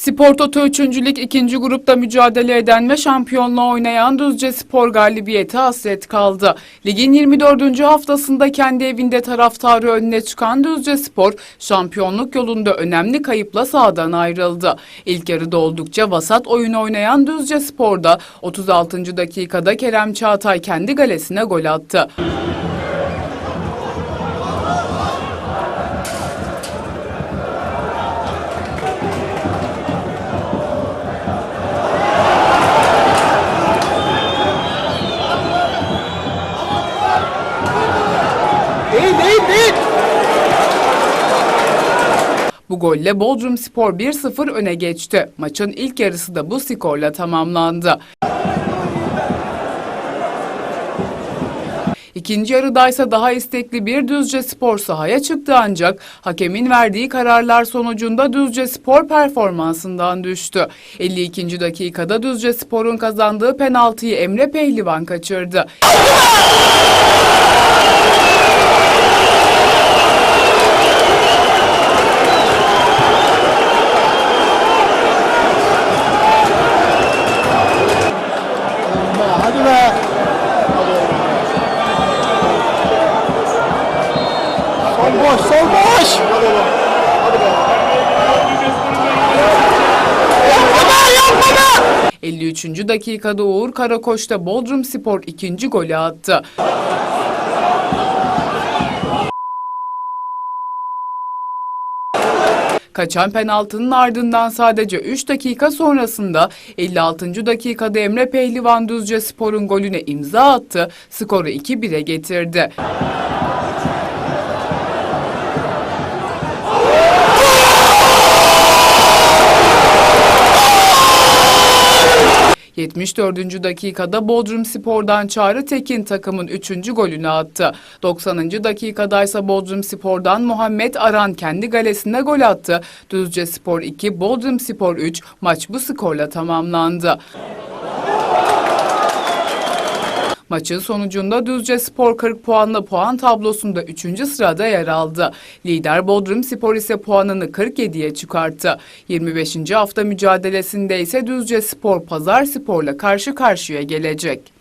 Spor Toto 3. Lig 2. grupta mücadele eden ve şampiyonluğa oynayan Düzce Spor galibiyeti hasret kaldı. Ligin 24. haftasında kendi evinde taraftarı önüne çıkan Düzce Spor, şampiyonluk yolunda önemli kayıpla sahadan ayrıldı. İlk yarıda oldukça vasat oyun oynayan Düzce Spor'da 36. dakikada Kerem Çağatay kendi galesine gol attı. Değil değil değil. Bu golle Bodrum Spor 1-0 öne geçti. Maçın ilk yarısı da bu skorla tamamlandı. İkinci yarıdaysa daha istekli bir Düzce Spor sahaya çıktı ancak hakemin verdiği kararlar sonucunda Düzce Spor performansından düştü. 52. dakikada Düzce Spor'un kazandığı penaltıyı Emre Pehlivan kaçırdı. Boş, sol boş. Yapma yapma be. 53. dakikada Uğur Karakoç da Bodrum Spor ikinci golü attı. Kaçan penaltının ardından sadece 3 dakika sonrasında 56. dakikada Emre Pehlivan Düzce Spor'un golüne imza attı, skoru 2-1'e getirdi. ...74. dakikada Bodrum Spor'dan Çağrı Tekin takımın 3. golünü attı. 90. dakikadaysa Bodrum Spor'dan Muhammed Aran kendi galesine gol attı. Düzce Spor 2, Bodrum Spor 3 maç bu skorla tamamlandı. Maçın sonucunda Düzce Spor 40 puanla puan tablosunda 3. sırada yer aldı. Lider Bodrum Spor ise puanını 47'ye çıkarttı. 25. hafta mücadelesinde ise Düzce Spor Pazar Spor'la karşı karşıya gelecek.